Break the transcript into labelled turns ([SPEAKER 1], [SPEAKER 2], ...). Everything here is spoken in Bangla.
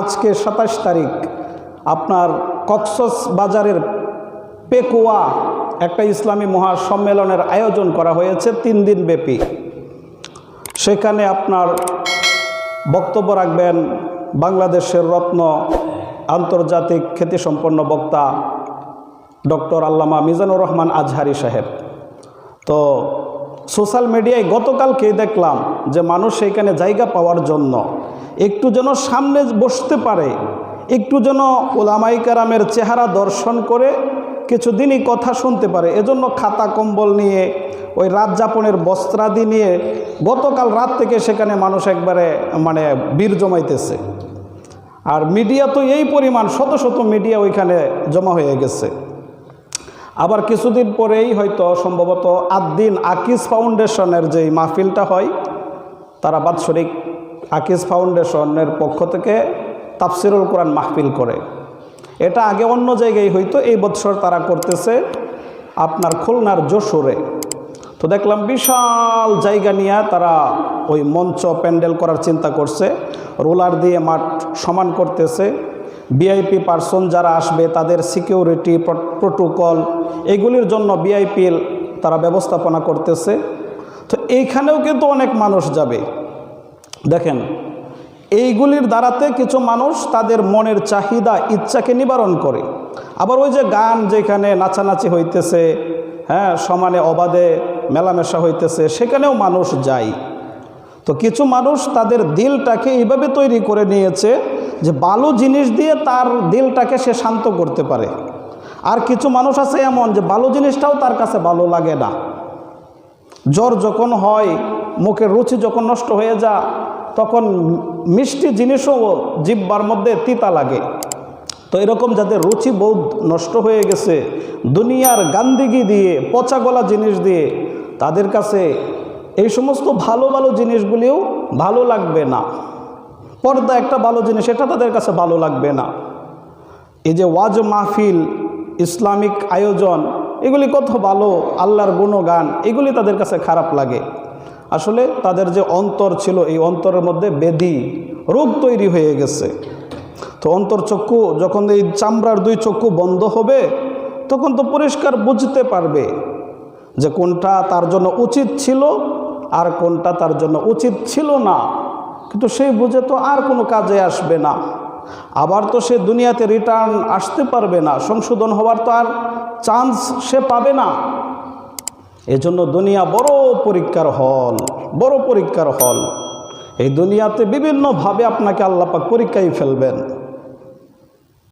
[SPEAKER 1] আজকে সাতাশ তারিখ, আপনার কক্সস বাজারের পেকুয়া একটা ইসলামী মহাসম্মেলনের আয়োজন করা হয়েছে তিন দিন ব্যাপী। সেখানে আপনার বক্তব্য রাখবেন বাংলাদেশের রত্ন আন্তর্জাতিক খ্যাতিসম্পন্ন বক্তা ডক্টর আল্লামা মিজানুর রহমান আজহারি সাহেব। তো সোশ্যাল মিডিয়ায় গতকালকে দেখলাম যে মানুষ সেইখানে জায়গা পাওয়ার জন্য একটু যেন সামনে বসতে পারে, একটু যেন ওলামাইকারামের চেহারা দর্শন করে কিছুদিনই কথা শুনতে পারে। এজন্য খাতা কম্বল নিয়ে, ওই রাত যাপনের বস্ত্রাদি নিয়ে গতকাল রাত থেকে সেখানে মানুষ একবারে মানে বীর জমাইতেছে। আর মিডিয়া তো এই পরিমাণ শত শত মিডিয়া ওইখানে জমা হয়ে গেছে। আবার কিছুদিন পরেই হয়তো সম্ভবত আদ্দিন আকিস ফাউন্ডেশনের যেই মাহফিলটা হয়, তারা বাৎসরিক আকিস ফাউন্ডেশনের পক্ষ থেকে তাফসিরুল কোরআন মাহফিল করে। এটা আগে অন্য জায়গায় হয়তো এই বৎসর তারা করতেছে আপনার খুলনার যশোরে। তো দেখলাম বিশাল জায়গা নিয়ে তারা ওই মঞ্চ প্যান্ডেল করার চিন্তা করছে, রোলার দিয়ে মাঠ সমান করতেছে। ভিআইপি পার্সন যারা আসবে, তাদের সিকিউরিটি প্রোটোকল এগুলির জন্য ভিআইপি তারা ব্যবস্থাপনা করতেছে। তো এইখানেও কিন্তু অনেক মানুষ যাবে। দেখেন, এইগুলির দ্বারাতে কিছু মানুষ তাদের মনের চাহিদা, ইচ্ছাকে নিবারণ করে। আবার ওই যে গান যেখানে নাচানাচি হইতেছে হ্যাঁ সমানে অবাধে মেলামেশা হইতেছে, সেখানেও মানুষ যায়। তো কিছু মানুষ তাদের দিলটাকে এইভাবে তৈরি করে নিয়েছে যে ভালো জিনিস দিয়ে তার দিলটাকে সে শান্ত করতে পারে। আর কিছু মানুষ আছে এমন যে ভালো জিনিসটাও তার কাছে ভালো লাগে না। জ্বর যখন হয়, মুখের রুচি যখন নষ্ট হয়ে যা তখন মিষ্টি জিনিসও জিব্বার মধ্যে তিতা লাগে। তো এরকম যাদের রুচি বোধ নষ্ট হয়ে গেছে, দুনিয়ার গান্দিগি দিয়ে, পচা গলা জিনিস দিয়ে, তাদের কাছে এই সমস্ত ভালো ভালো জিনিসগুলিও ভালো লাগবে না। পর্দা একটা ভালো জিনিস এটা তাদের কাছে ভালো লাগবে না। এই যে ওয়াজ মাহফিল, ইসলামিক আয়োজন, এগুলি কত ভালো, আল্লাহর গুণগান, এগুলি তাদের কাছে খারাপ লাগে। আসলে তাদের যে অন্তর ছিল, এই অন্তরের মধ্যে বেদি, রোগ তৈরি হয়ে গেছে। তো অন্তর চক্ষু, যখন এই চামড়ার দুই চক্ষু বন্ধ হবে, তখন তো পরিষ্কার বুঝতে পারবে যে কোনটা তার জন্য উচিত ছিল আর কোনটা তার জন্য উচিত ছিল না। কিন্তু সেই বুঝে তো আর কোনো কাজে আসবে না। আবার তো সে দুনিয়াতে রিটার্ন আসতে পারবে না। সংশোধন হওয়ার তো আর চান্স সে পাবে না। এজন্য দুনিয়া বড় পরীক্ষার হল, বড় পরীক্ষার হল। এই দুনিয়াতে বিভিন্নভাবে আপনাকে আল্লাপাক পরীক্ষায় ফেলবেন।